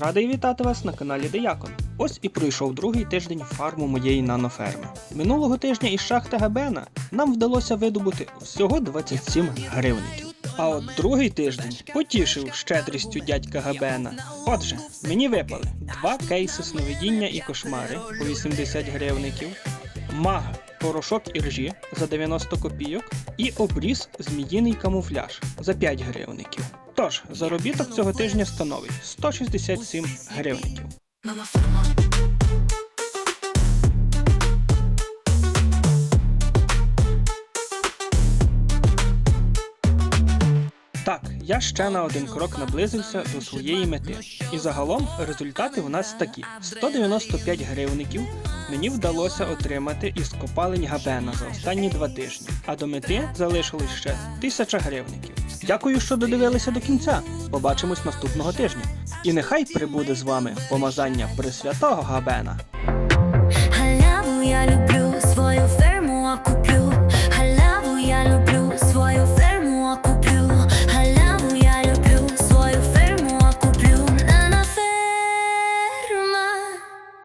Радий вітати вас на каналі Деякон. Ось і пройшов другий тиждень фарму моєї наноферми. Минулого тижня із шахти Габена нам вдалося видобути всього 27 гривників. А от другий тиждень потішив щедрістю дядька Габена. Отже, мені випали два кейси сновидіння і кошмари по 80 гривників, мага, порошок іржі за 90 копійок і обріз зміїний камуфляж за 5 гривників. Тож, заробіток цього тижня становить 167 гривників. Так, я ще на один крок наблизився до своєї мети. І загалом результати у нас такі: 195 гривників мені вдалося отримати із копалень Габена за останні два тижні, а до мети залишилось ще 1000 гривників. Дякую, що додивилися до кінця. Побачимось наступного тижня. І нехай прибуде з вами помазання Пресвятого Габена.